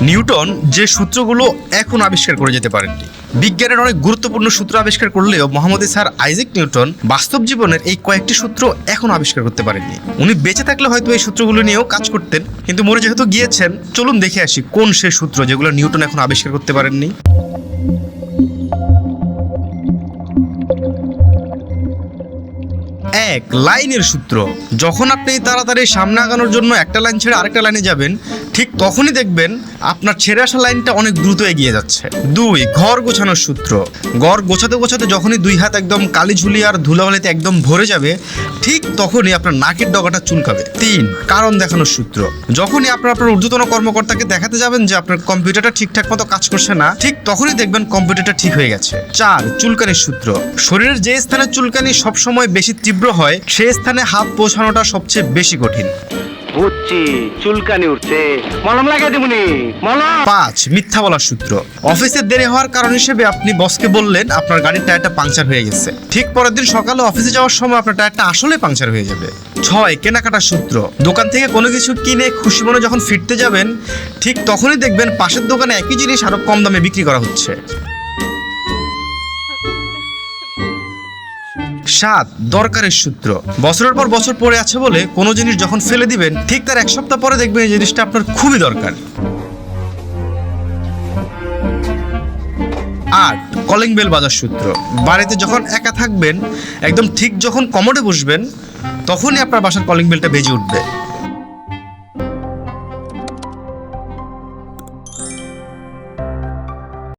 Newton যে সূত্রগুলো এখন আবিষ্কার করে যেতে পারেননি। বিজ্ঞানের অনেক গুরুত্বপূর্ণ সূত্র আবিষ্কার করলেও মোহাম্মদ স্যার আইজাক নিউটন বাস্তব জীবনের এই কয়েকটি সূত্র এখন আবিষ্কার করতে পারেননি। উনি বেঁচে থাকলে হয়তো এই সূত্রগুলো নিয়েও কাজ করতেন, কিন্তু মরে যেহেতু গিয়েছেন, চলুন দেখে আসি কোন সে সূত্র যেগুলো নিউটন এখন আবিষ্কার করতে পারেননি। এক, লাইনের সূত্র। যখন আপনি তাড়াতাড়ি সামনে আগানোর জন্য একটা লাইন ছেড়ে আরেকটা লাইনে যাবেন ঠিক তখনই দেখবেন আপনার ছেড়ে আসা লাইনটা অনেক দ্রুত এগিয়ে যাচ্ছে। দুই, ঘর গোছানোর সূত্র। ঘর গোছাতে গোছাতে যখনই দুই হাত একদম কালি ঝুলি আর ধুলাবালিতে একদম ভরে যাবে, ঠিক তখনই আপনার নাকের ডগাটা চুলকাবে। তিন, কারণ দেখানোর সূত্র। যখনই আপনার আপনার ঊর্ধ্বতন কর্মকর্তাকে দেখাতে যাবেন যে আপনার কম্পিউটারটা ঠিকঠাক মতো কাজ করছে না, ঠিক তখনই দেখবেন কম্পিউটারটা ঠিক হয়ে গেছে। চার, চুলকানির সূত্র। শরীরের যে স্থানে চুলকানি সবসময় বেশি তীব্র হয় সেই স্থানে হাত পৌঁছানোটা সবচেয়ে বেশি কঠিন। বুঝছি, চুলকানি উঠছে। মলম লাগাই দেবুনি মলম। পাঁচ, মিথ্যা বলার সূত্র। অফিসে দেরি হওয়ার কারণ হিসেবে আপনি বসকে বললেন আপনার গাড়ির টায়ারটা পাংচার হয়ে গেছে। ঠিক পরের দিন সকালে অফিসে যাওয়ার সময় আপনার টায়ারটা আসলে পাংচার হয়ে যাবে। ছয়, কেনাকাটার সূত্র। দোকান থেকে কোনো কিছু কিনে খুশি মনে যখন ফিরতে যাবেন, ঠিক তখনই দেখবেন পাশের দোকানে একই জিনিস আরও কম দামে বিক্রি করা হচ্ছে। সাত দরকারের সূত্র। বছরের পর বছর পরে আছে বলে কোনো জিনিস যখন ফেলে দিবেন, ঠিক তার এক সপ্তাহ পরে দেখবেন এই জিনিসটা আপনার খুবই দরকার। আট কলিং বেল বাজার সূত্র। বাড়িতে যখন একা থাকবেন, একদম ঠিক যখন কমোডে বসবেন, তখনই আপনার বাসার কলিং বেলটা বেজে উঠবে।